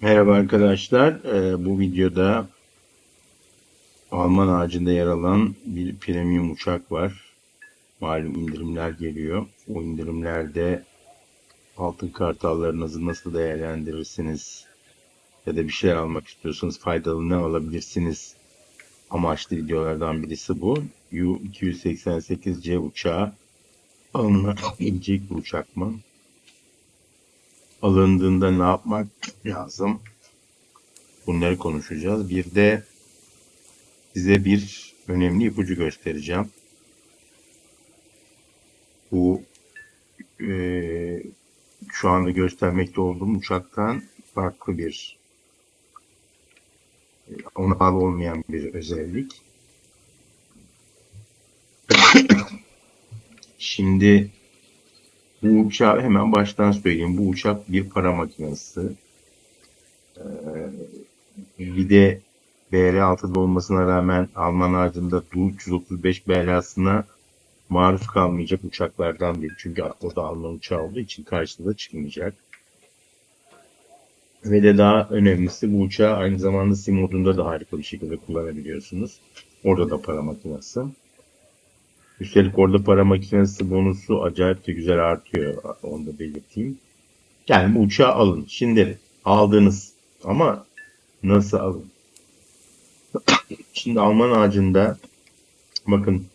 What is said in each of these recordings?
Merhaba arkadaşlar. Ee, bu videoda Alman ağacında yer alan bir premium uçak var. Malum indirimler geliyor. O indirimlerde altın kartallarınızı nasıl değerlendirirsiniz ya da bir şeyler almak istiyorsanız faydalı ne alabilirsiniz amaçlı videolardan birisi bu. U-288C uçağı alınabilecek bir uçak mı? Alındığında ne yapmak lazım? Bunları konuşacağız. Bir de size bir önemli ipucu göstereceğim. Bu e, şu anda göstermekte olduğum uçaktan farklı bir e, ona bağlı olmayan bir özellik. Şimdi bu uçağı hemen baştan söyleyeyim. Bu uçak bir para makinesi. Ee, bir de BR-6'da olmasına rağmen Alman harcında Du-335 belasına maruz kalmayacak uçaklardan biri. Çünkü da Alman uçağı olduğu için karşısında çıkmayacak. Ve de daha önemlisi bu uçağı aynı zamanda sim modunda da harika bir şekilde kullanabiliyorsunuz. Orada da para makinesi. Üstelik orada para makinesi bonusu acayip de güzel artıyor. Onu da belirteyim. Yani bu uçağı alın. Şimdi aldınız ama nasıl alın? Şimdi Alman ağacında bakın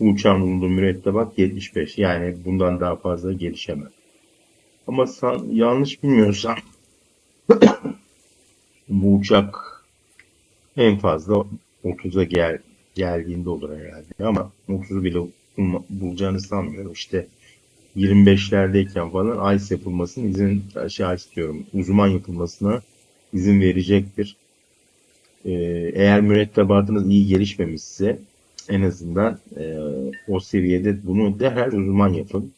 bu uçağın bulunduğu mürettebat 75. Yani bundan daha fazla gelişemez. Ama sen, yanlış bilmiyorsam bu uçak en fazla 30'a gel, geldiğinde olur herhalde. Ama 30'u bile bulacağını sanmıyorum. İşte 25'lerdeyken falan ICE yapılmasının izin şey istiyorum. Uzman yapılmasına izin verecektir. Ee, eğer mürettebatınız iyi gelişmemişse en azından e, o seviyede bunu derhal uzman yapın.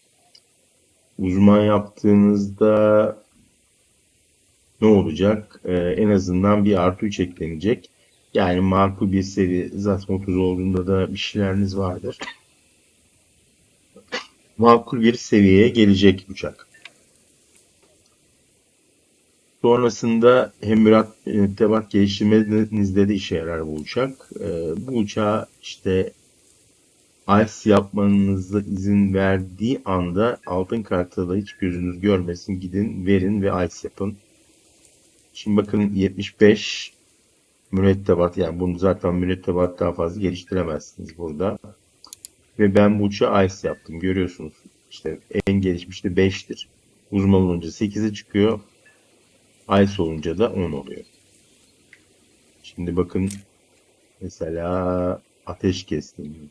Uzman yaptığınızda ne olacak? Ee, en azından bir artı 3 eklenecek. Yani makul bir seviye zaten 30 olduğunda da bir şeyleriniz vardır. Makul bir seviyeye gelecek uçak. Sonrasında hem mürat- mürettebat geliştirmenizde de işe yarar bu uçak. Ee, bu uçağı işte ICE yapmanıza izin verdiği anda altın kartı da hiç gözünüz görmesin gidin verin ve ICE yapın. Şimdi bakın 75 mürettebat yani bunu zaten mürettebat daha fazla geliştiremezsiniz burada. Ve ben bu uçağı ICE yaptım. Görüyorsunuz. İşte en gelişmiş de 5'tir. Uzman olunca 8'e çıkıyor. ICE olunca da 10 oluyor. Şimdi bakın mesela ateş kestim.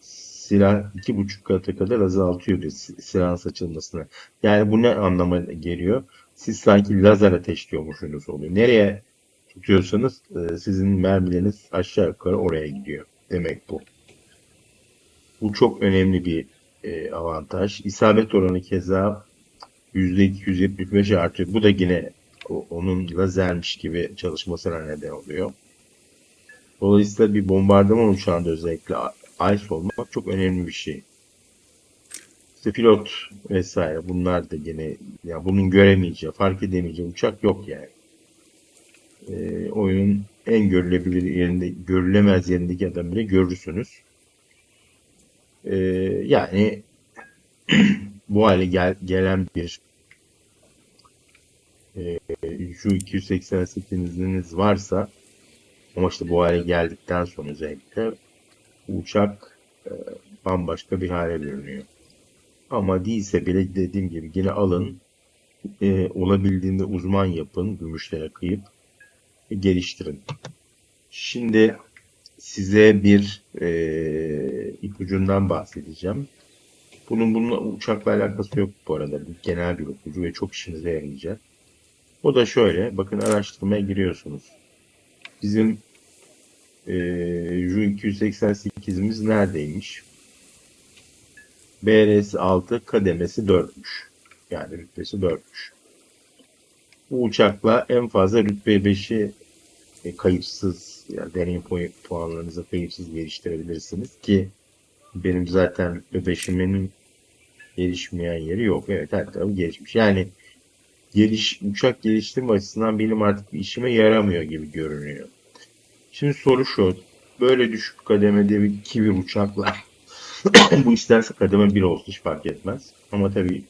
Silah iki buçuk katı kadar azaltıyor diyor si- silahın saçılmasını. Yani bu ne anlama geliyor? Siz sanki lazer ateşliyormuşsunuz oluyor. Nereye tutuyorsanız e, sizin mermileriniz aşağı yukarı oraya gidiyor. Demek bu. Bu çok önemli bir e, avantaj. İsabet oranı keza %275 artıyor. Bu da yine onun lazermiş gibi çalışmasına neden oluyor. Dolayısıyla bir bombardıman uçağında özellikle ICE olmak çok önemli bir şey. İşte pilot vesaire bunlar da yine ya bunun göremeyeceği, fark edemeyeceği uçak yok yani. Ee, oyunun en görülebilir yerinde, görülemez yerindeki adam bile görürsünüz. Ee, yani bu hale gel- gelen bir e, Ju-288'iniz varsa ama işte bu hale geldikten sonra özellikle uçak e, bambaşka bir hale bürünüyor. Ama değilse bile dediğim gibi yine alın, e, olabildiğinde uzman yapın, gümüşlere kıyıp e, geliştirin. Şimdi size bir e, ipucundan bahsedeceğim. Bunun bununla uçakla alakası yok bu arada. Bu genel bir ipucu ve çok işinize yarayacak. O da şöyle, bakın araştırmaya giriyorsunuz. Bizim e, Ju-288'imiz neredeymiş? BRS 6 kademesi 4'müş. Yani rütbesi 4'müş. Bu uçakla en fazla rütbe 5'i e, kayıpsız yani deneyim pu- puanlarınızı kayıpsız geliştirebilirsiniz ki benim zaten rütbe 5'imin gelişmeyen yeri yok. Evet her tarafı gelişmiş. Yani geliş, uçak geliştirme açısından benim artık işime yaramıyor gibi görünüyor. Şimdi soru şu. Böyle düşük kademede bir iki bir uçakla bu isterse kademe 1 olsun hiç fark etmez. Ama tabii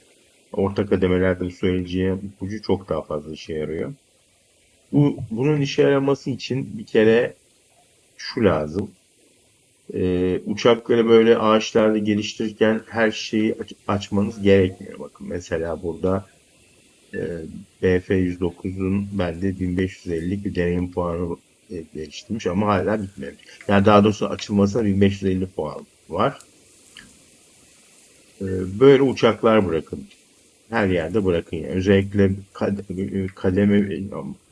orta kademelerde söyleyeceğim ipucu çok daha fazla işe yarıyor. Bu, bunun işe yaraması için bir kere şu lazım. Ee, uçakları böyle ağaçlarda geliştirirken her şeyi aç- açmanız gerekmiyor. Bakın mesela burada e, BF-109'un bende 1550 bir deneyim puanı e, geliştirmiş ama hala bitmemiş. Yani daha doğrusu açılmasına 1550 puan var. Ee, böyle uçaklar bırakın. Her yerde bırakın yani. Özellikle kad- kademe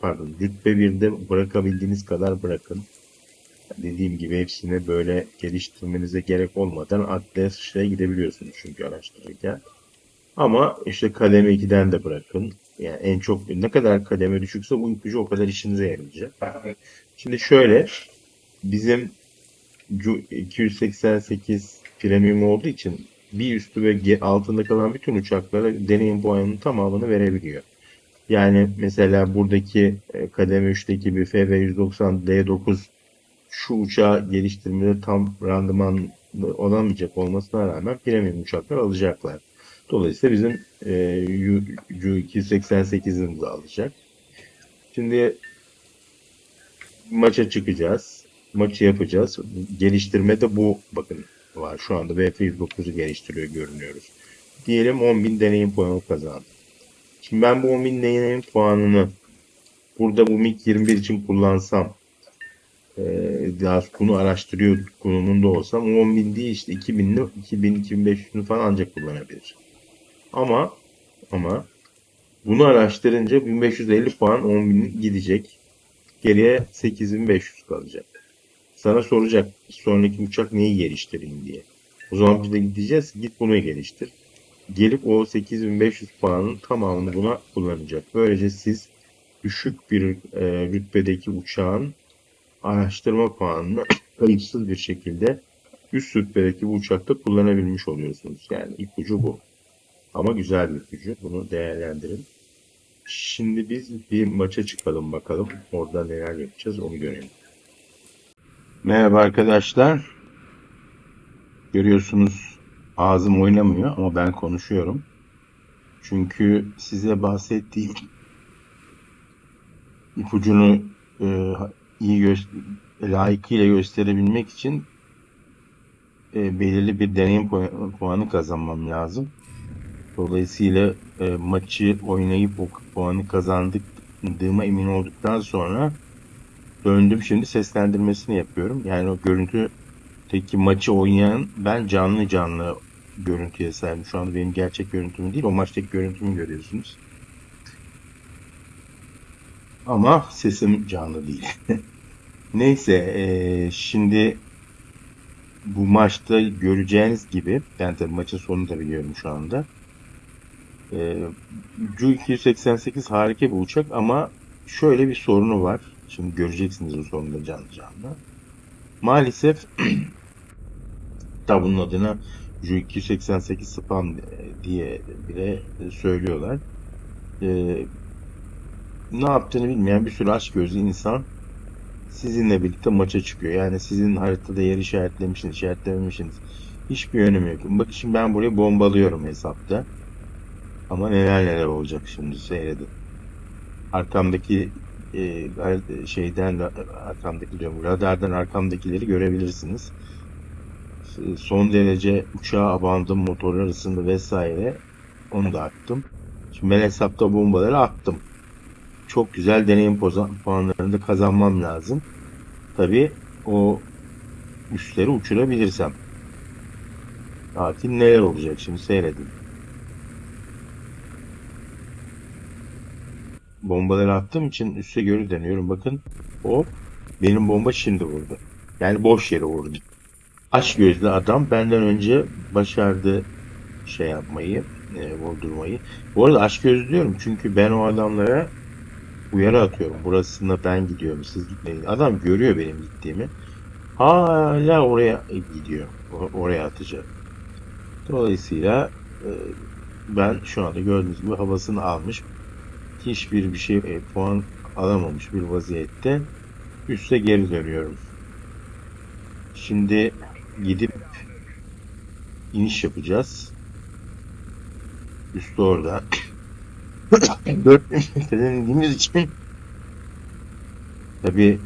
pardon rütbe 1'de bırakabildiğiniz kadar bırakın. Dediğim gibi hepsini böyle geliştirmenize gerek olmadan adliye sıçraya gidebiliyorsunuz çünkü araştırırken. Ama işte kademe 2'den de bırakın. Yani en çok ne kadar kademe düşükse bu ipucu o kadar işinize yarayacak. Şimdi şöyle bizim Cu- 288 premium olduğu için bir üstü ve altında kalan bütün uçaklara deneyim puanının tamamını verebiliyor. Yani mesela buradaki e, kademe 3'teki bir FV190 D9 şu uçağı geliştirmede tam randıman olamayacak olmasına rağmen premium uçaklar alacaklar. Dolayısıyla bizim e, Ju-288'imizi alacak. Şimdi maça çıkacağız. Maçı yapacağız. Geliştirmede bu bakın var. Şu anda BF109'u geliştiriyor görünüyoruz. Diyelim 10.000 deneyim puanı kazandı. Şimdi ben bu 10.000 deneyim puanını burada bu MiG-21 için kullansam e, daha bunu araştırıyor konumunda olsam 10.000 değil işte 2000'li 2000-2500'ünü falan ancak kullanabilir. Ama ama bunu araştırınca 1550 puan 10.000 gidecek. Geriye 8500 kalacak. Sana soracak sonraki uçak neyi geliştireyim diye. O zaman biz de gideceğiz git bunu geliştir. Gelip o 8500 puanın tamamını buna kullanacak. Böylece siz düşük bir e, rütbedeki uçağın araştırma puanını kayıpsız bir şekilde üst rütbedeki bu uçakta kullanabilmiş oluyorsunuz. Yani ipucu bu. Ama güzel bir ipucu. Bunu değerlendirin. Şimdi biz bir maça çıkalım bakalım. Orada neler yapacağız onu görelim. Merhaba arkadaşlar. Görüyorsunuz ağzım oynamıyor ama ben konuşuyorum. Çünkü size bahsettiğim ipucunu e, iyi gö- layıkıyla gösterebilmek için e, belirli bir deneyim pu- puanı kazanmam lazım. Dolayısıyla e, maçı oynayıp o puanı kazandığıma emin olduktan sonra döndüm şimdi seslendirmesini yapıyorum. Yani o görüntüdeki maçı oynayan ben canlı canlı görüntüye sahibim. Şu anda benim gerçek görüntümü değil o maçtaki görüntümü görüyorsunuz. Ama sesim canlı değil. Neyse e, şimdi bu maçta göreceğiniz gibi ben tabii maçın sonunu da biliyorum şu anda. E, Ju-288 harika bir uçak ama şöyle bir sorunu var. Şimdi göreceksiniz o sorunu da canlı canlı. Maalesef da bunun adına Ju-288 spam diye bile söylüyorlar. E, ne yaptığını bilmeyen bir sürü aç gözlü insan sizinle birlikte maça çıkıyor. Yani sizin haritada yer işaretlemişsiniz, işaretlememişsiniz. Hiçbir önemi yok. Bakın şimdi ben burayı bombalıyorum hesapta. Ama neler neler olacak şimdi seyredin. Arkamdaki e, şeyden arkamdaki diyorum radardan arkamdakileri görebilirsiniz. Son derece uçağa abandım, motorlar ısındı vesaire. Onu da attım. Şimdi ben hesapta bombaları attım. Çok güzel deneyim puanlarını da kazanmam lazım. Tabii o üstleri uçurabilirsem. Tatil neler olacak şimdi seyredin. Bombaları attığım için üste görü deniyorum. Bakın o benim bomba şimdi vurdu. Yani boş yere vurdu. Aç gözlü adam benden önce başardı şey yapmayı, e, vurdurmayı. Bu arada aç gözlü diyorum çünkü ben o adamlara uyarı atıyorum. Burasında ben gidiyorum, siz gitmeyin. Adam görüyor benim gittiğimi. Hala oraya gidiyor. Oraya atacak. Dolayısıyla e, ben şu anda gördüğünüz gibi havasını almış. Hiçbir bir şey e, puan alamamış bir vaziyette üste geri dönüyorum. Şimdi gidip iniş yapacağız. Üstü orada. 4000 metreden indiğimiz için tabi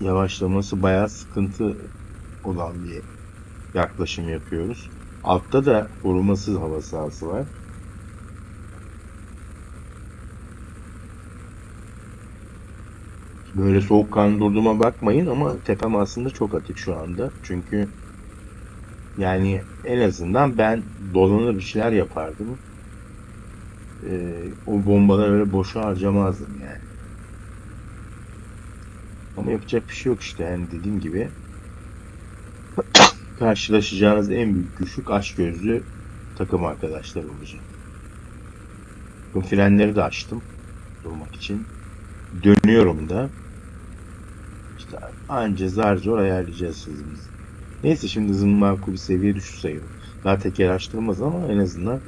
yavaşlaması bayağı sıkıntı olan bir yaklaşım yapıyoruz. Altta da korumasız hava sahası var. Böyle soğukkanlı durduğuma bakmayın ama tepem aslında çok atik şu anda. Çünkü yani en azından ben dolanır bir şeyler yapardım. Ee, o bombaları öyle boşa harcamazdım yani. Ama yapacak bir şey yok işte yani dediğim gibi. Karşılaşacağınız en büyük güçlük açgözlü takım arkadaşlar olacak. Frenleri de açtım durmak için. Dönüyorum da. Anca zar zor ayarlayacağız hızımızı. Neyse şimdi hızın makul bir seviye düştü sayılır. Daha teker açtırmaz ama en azından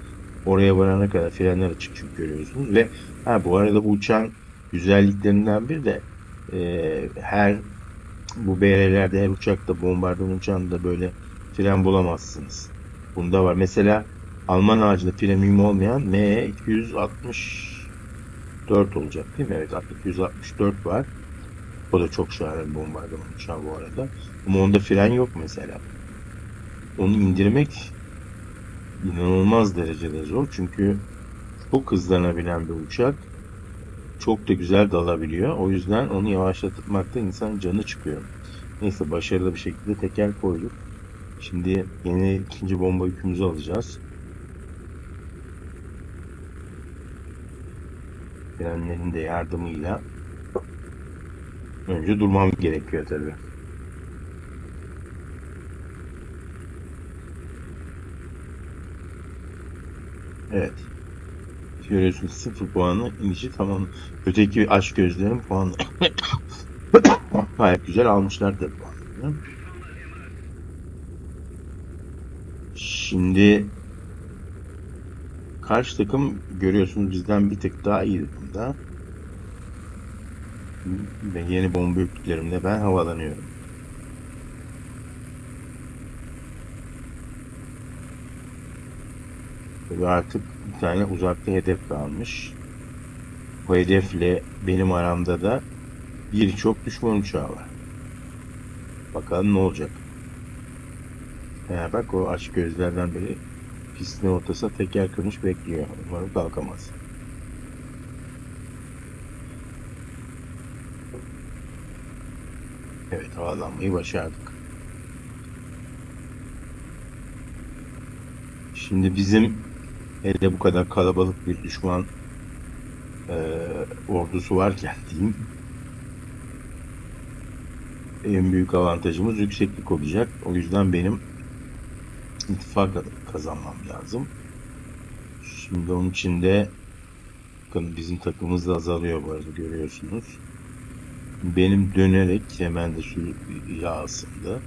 oraya varana kadar frenler açık çünkü görüyorsunuz. Ve ha bu arada bu uçağın güzelliklerinden bir de e, her bu BR'lerde her uçakta bombardıman uçağında böyle fren bulamazsınız. Bunda var. Mesela Alman ağacında premium olmayan M264 olacak değil mi? Evet 264 var. O da çok şahane bir bombardıman uçağı bu arada. Ama onda fren yok mesela. Onu indirmek inanılmaz derecede zor. Çünkü çok hızlanabilen bir uçak. Çok da güzel dalabiliyor. O yüzden onu yavaşlatmakta insanın canı çıkıyor. Neyse başarılı bir şekilde teker koyduk. Şimdi yeni ikinci bomba yükümüzü alacağız. Frenlerin de yardımıyla önce durmam gerekiyor tabii. Evet. Görüyorsunuz sıfır puanla inişi tamam. Öteki aç gözlerin puanı gayet güzel almışlar tabii puanlarını. Şimdi karşı takım görüyorsunuz bizden bir tık daha iyi durumda. Ve yeni bomba yüklüklerimle ben havalanıyorum. Ve artık bir tane uzakta hedef kalmış. Bu hedefle benim aramda da birçok düşman uçağı var. Bakalım ne olacak. He bak o aç gözlerden biri pistin ortasına teker kırmış bekliyor. Umarım kalkamaz. Evet havalanmayı başardık. Şimdi bizim elde bu kadar kalabalık bir düşman e, ordusu varken diyeyim en büyük avantajımız yükseklik olacak. O yüzden benim ittifak kazanmam lazım. Şimdi onun için de bakın bizim takımımız da azalıyor bu arada görüyorsunuz. Benim dönerek hemen de şu yağ ısındı.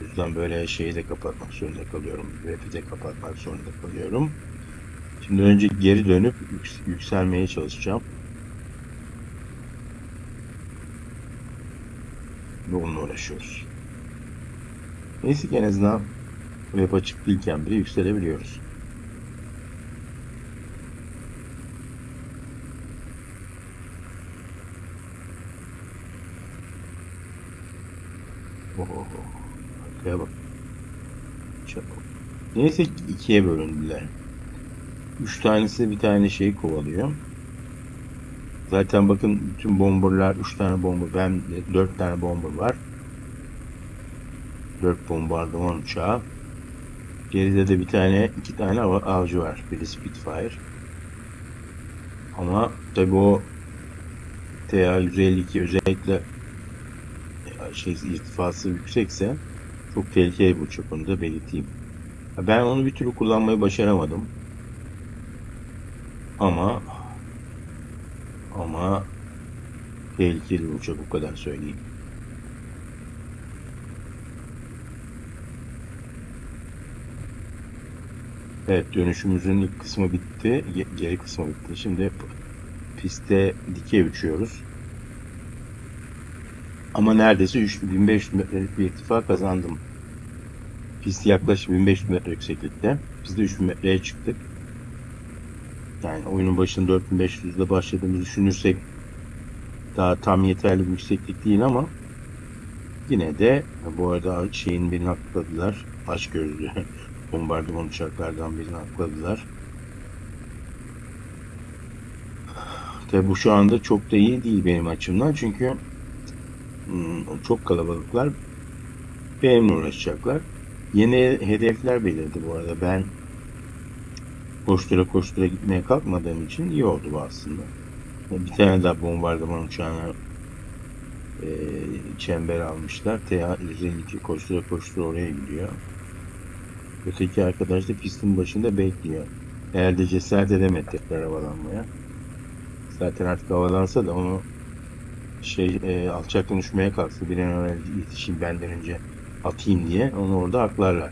O yüzden böyle şeyi de kapatmak zorunda kalıyorum. Web'i de kapatmak zorunda kalıyorum. Şimdi önce geri dönüp yüks- yükselmeye çalışacağım. Ve onunla uğraşıyoruz. Neyse ki en azından web açık değilken bile yükselebiliyoruz. Arkaya bak. Çok. Neyse ki ikiye bölündüler. Üç tanesi bir tane şeyi kovalıyor. Zaten bakın bütün bomberlar, üç tane bomber, ben dört tane bomber var. Dört bombardıman uçağı. Geride de bir tane, iki tane av- avcı var. Biri Spitfire. Ama tabi o TA-152 özellikle şey irtifası yüksekse çok tehlikeli uçak onu da belirteyim. Ben onu bir türlü kullanmayı başaramadım. Ama ama tehlikeli bir uçak o kadar söyleyeyim. Evet dönüşümüzün ilk kısmı bitti. Ge- Geri kısmı bitti. Şimdi p- pistte dikey uçuyoruz. Ama neredeyse 3500 metrelik bir irtifa kazandım. Pist yaklaşık 1500 metre yükseklikte. Biz de 3000 metreye çıktık. Yani oyunun başında 4500'de başladığımızı düşünürsek daha tam yeterli bir yükseklik değil ama yine de bu arada şeyin birini hakladılar. Aç gözlü bombardıman uçaklardan birini hakladılar. Tabi bu şu anda çok da iyi değil benim açımdan çünkü çok kalabalıklar benimle uğraşacaklar. Yeni hedefler belirdi bu arada. Ben koştura koştura gitmeye kalkmadığım için iyi oldu bu aslında. Bir tane daha bombardıman uçağına e, çember almışlar. TA-152 koştura koştura oraya gidiyor. Öteki arkadaş da pistin başında bekliyor. Eğer de cesaret edemedi tekrar havalanmaya. Zaten artık havalansa da onu şey e, alçaktan uçmaya kalksa bir an evvel yetişeyim benden önce atayım diye onu orada haklarlar.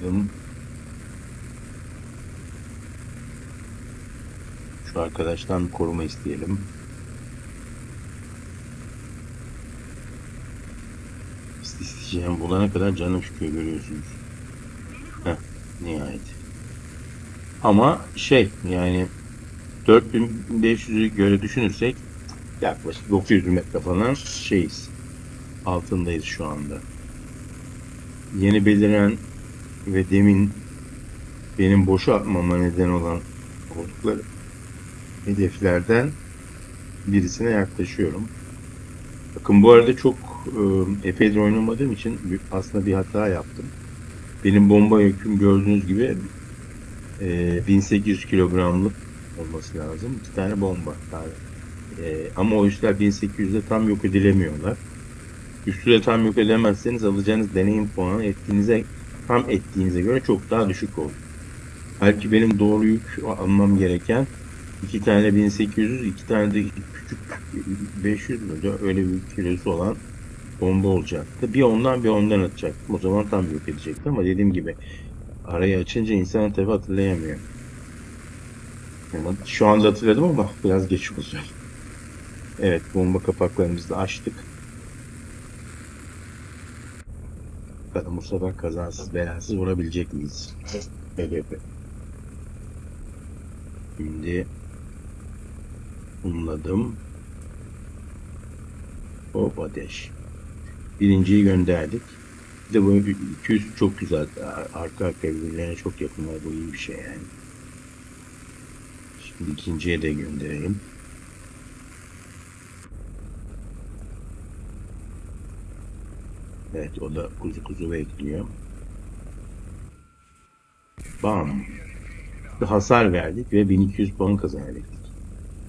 Bakalım. Şu arkadaştan koruma isteyelim. İste- İsteyeceğim bulana kadar canım çıkıyor görüyorsunuz. Heh, nihayet. Ama şey yani 4500'ü göre düşünürsek yaklaşık 900 metre falan şeyiz. Altındayız şu anda. Yeni beliren ve demin benim boşa atmama neden olan oldukları hedeflerden birisine yaklaşıyorum. Bakın bu arada çok e, epeydir oynamadığım için aslında bir hata yaptım. Benim bomba yüküm gördüğünüz gibi e, 1800 kilogramlık olması lazım. İki tane bomba. Yani, e, ama o üsler 1800'de tam yok edilemiyorlar. Üstü de tam yok edemezseniz alacağınız deneyim puanı ettiğinize tam ettiğinize göre çok daha düşük olur. Halbuki benim doğru yük almam gereken iki tane 1800, iki tane de küçük 500 müydü? Öyle bir kilosu olan bomba olacaktı. Bir ondan bir ondan atacaktım. O zaman tam yok edecekti ama dediğim gibi arayı açınca insan tabi hatırlayamıyor. Ama şu anda hatırladım ama biraz geç oldu. Evet bomba kapaklarımızı da açtık. Bakalım bu sefer kazasız belasız vurabilecek miyiz? Hedefe. Şimdi unladım. Hop ateş. Birinciyi gönderdik. Bir de bu 200 çok güzel. Arka arka birbirlerine çok yakınlar. Bu iyi bir şey yani. Şimdi ikinciye de gönderelim. Evet o da kuzu kuzu bekliyor. Bam. Bir hasar verdik ve 1200 puan kazanabildik.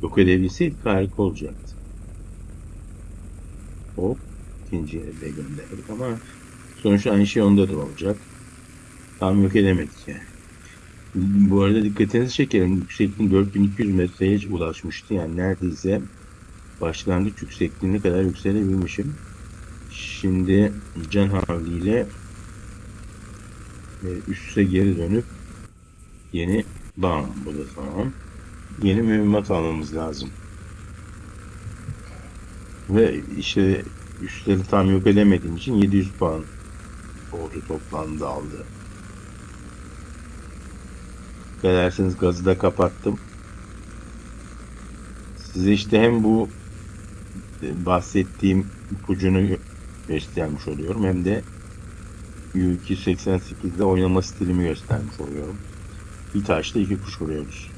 Yok edebilseydik harika olacaktı. Hop. ikinciye de gönderdik ama sonuçta aynı şey onda da olacak. Tam yok edemedik yani. Bu arada dikkatinizi çekerim. Yüksekliğin 4200 metreye ulaşmıştı. Yani neredeyse başlangıç yüksekliğine kadar yükselebilmişim. Şimdi can havliyle e, üste geri dönüp yeni bam bu da tamam. Yeni mühimmat almamız lazım. Ve işte üstleri tam yok edemediğim için 700 puan ordu toplamda aldı. Dilerseniz gazı da kapattım. Size işte hem bu e, bahsettiğim ipucunu gö- göstermiş oluyorum hem de U288'de oynama stilimi göstermiş oluyorum. Bir taşla iki kuş vuruyoruz.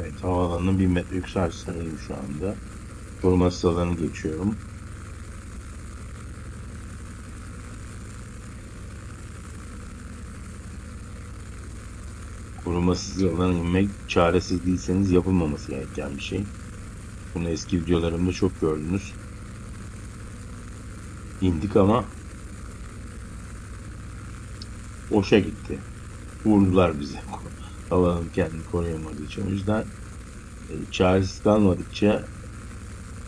Evet havaalanının bir metre yükseltisindeyim şu anda. Korumasız alanı geçiyorum. Korumasız alana inmek çaresiz değilseniz yapılmaması gereken bir şey. Bunu eski videolarımda çok gördünüz. İndik ama boşa gitti. Vurdular bize. Havanın kendini koruyamadığı için. O yüzden e, çaresiz kalmadıkça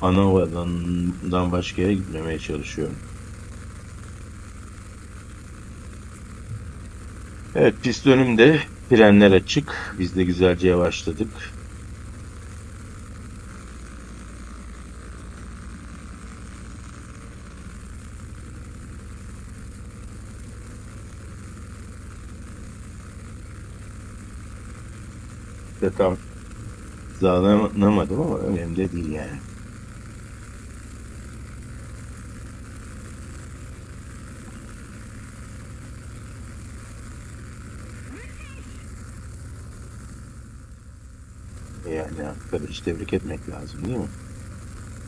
ana vatandan başka yere gitmemeye çalışıyorum. Evet pist önümde frenler açık. Biz de güzelce yavaşladık. de tam hızlanamadım ama önemli de değil yani. Yani arkadaş tebrik etmek lazım değil mi?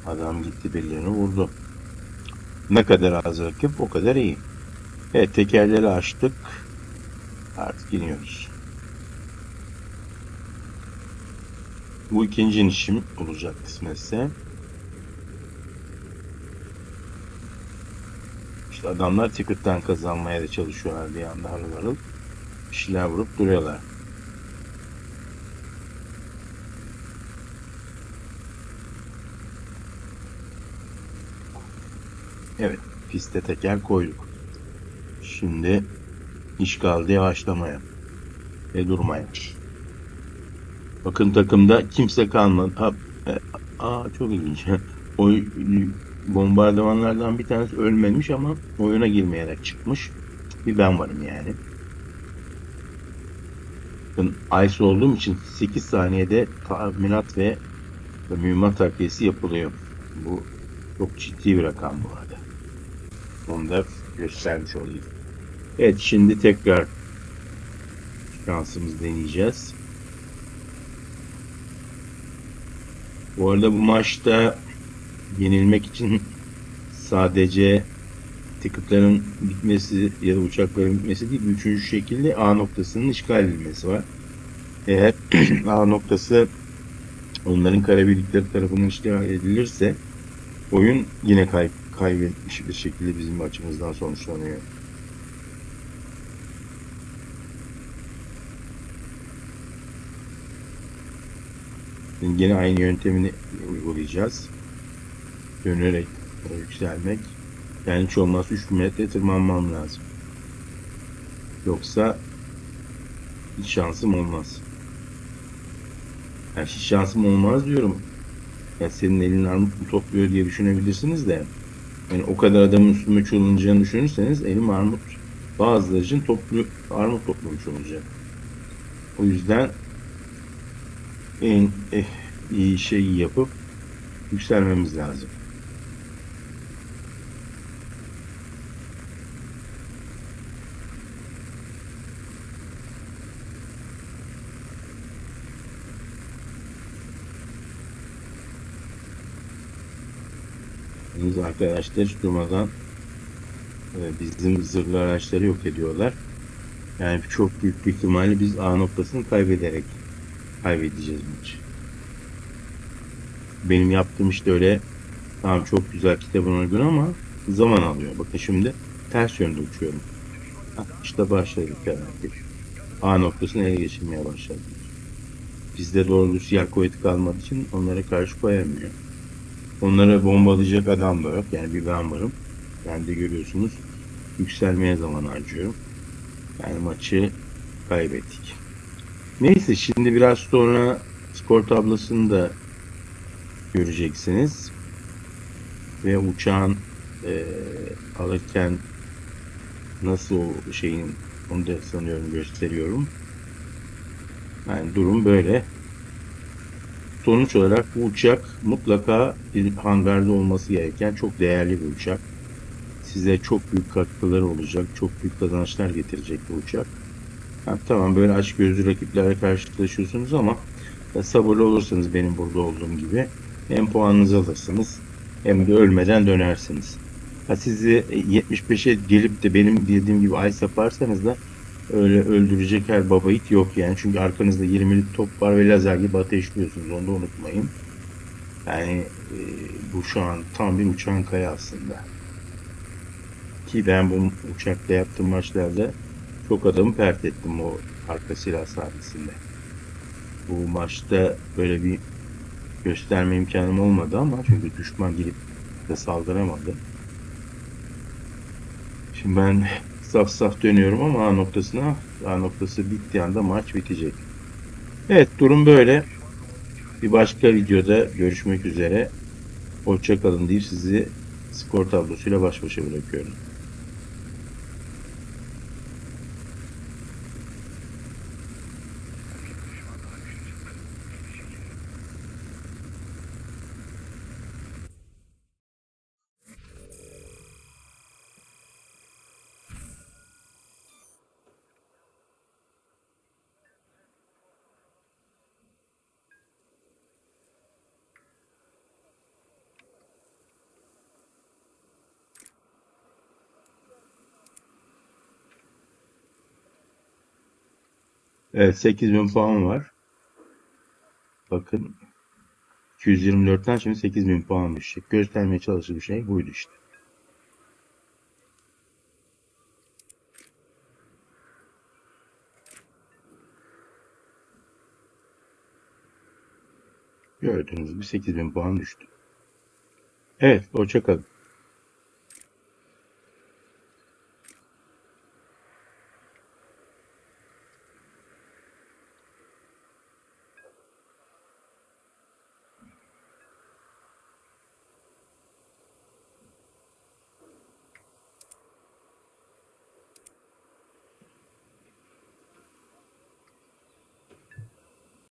Adam gitti birilerini vurdu. Ne kadar az rakip o kadar iyi. Evet tekerleri açtık. Artık iniyoruz. Bu ikinci inişim olacak kısmetse. İşte adamlar ticket'tan kazanmaya da çalışıyorlar bir anda harıl harıl. Bir şeyler vurup duruyorlar. Evet, piste teker koyduk. Şimdi iş kaldı yavaşlamaya ve durmaya. Bakın takımda kimse kalmadı. Ha, e, aa çok ilginç. O bombardımanlardan bir tanesi ölmemiş ama oyuna girmeyerek çıkmış. Bir ben varım yani. Bakın Ice olduğum için 8 saniyede tahminat ve mühimmat takviyesi yapılıyor. Bu çok ciddi bir rakam bu arada. Onu da göstermiş olayım. Evet şimdi tekrar şansımızı deneyeceğiz. Bu arada bu maçta yenilmek için sadece ticketların bitmesi ya da uçakların bitmesi değil, üçüncü şekilde A noktasının işgal edilmesi var. Eğer A noktası onların kara birlikleri tarafından işgal edilirse oyun yine kay kaybetmiş bir şekilde bizim açımızdan sonuçlanıyor. Şimdi yine aynı yöntemini uygulayacağız. Dönerek yükselmek. Yani hiç olmazsa 3 metre tırmanmam lazım. Yoksa hiç şansım olmaz. Yani hiç şansım olmaz diyorum. Ya senin elin armut mu topluyor diye düşünebilirsiniz de. Yani o kadar adamın üstüme çulunacağını düşünürseniz elim armut bazıları için toplu, armut toplamış olacak. O yüzden en eh, iyi şeyi yapıp yükselmemiz lazım. Biz arkadaşlar hiç durmadan e, bizim zırhlı araçları yok ediyorlar. Yani çok büyük bir ihtimalle biz A noktasını kaybederek kaybedeceğiz maçı. Benim yaptığım işte öyle tamam çok güzel kitabın uygun ama zaman alıyor. Bakın şimdi ters yönde uçuyorum. Hah, işte başladık herhalde. A noktasını ele geçirmeye başladık. Bizde doğru düz yer kuvveti kalmadığı için onlara karşı koyamıyor. Onlara bombalayacak adam da yok. Yani bir ben varım. Ben de görüyorsunuz yükselmeye zaman harcıyorum. Yani maçı kaybettik. Neyse şimdi biraz sonra skor tablosunu da göreceksiniz. Ve uçağın e, alırken nasıl o şeyin onu da sanıyorum gösteriyorum. Yani durum böyle. Sonuç olarak bu uçak mutlaka hangarda olması gereken çok değerli bir uçak. Size çok büyük katkıları olacak, çok büyük kazançlar getirecek bu uçak. Ha, tamam böyle aç gözlü rakiplerle karşılaşıyorsunuz ama ya, sabırlı olursanız benim burada olduğum gibi hem puanınızı alırsınız hem de ölmeden dönersiniz. Ha, sizi 75'e gelip de benim dediğim gibi ay yaparsanız da öyle öldürecek her baba it yok yani. Çünkü arkanızda 20'lik top var ve lazer gibi ateşliyorsunuz. Onu da unutmayın. Yani e, bu şu an tam bir uçan kaya aslında. Ki ben bu uçakla yaptığım maçlarda çok adamı pert ettim o arka silah sahnesinde. Bu maçta böyle bir gösterme imkanım olmadı ama çünkü düşman gelip de saldıramadı. Şimdi ben saf saf dönüyorum ama A noktasına A noktası bittiği anda maç bitecek. Evet durum böyle. Bir başka videoda görüşmek üzere. Hoşçakalın deyip sizi skor tablosuyla baş başa bırakıyorum. Evet 8000 puan var. Bakın 224'ten şimdi 8000 puan düşecek. Göstermeye çalıştığı şey buydu işte. Gördüğünüz gibi 8000 puan düştü. Evet, hoşça kalın.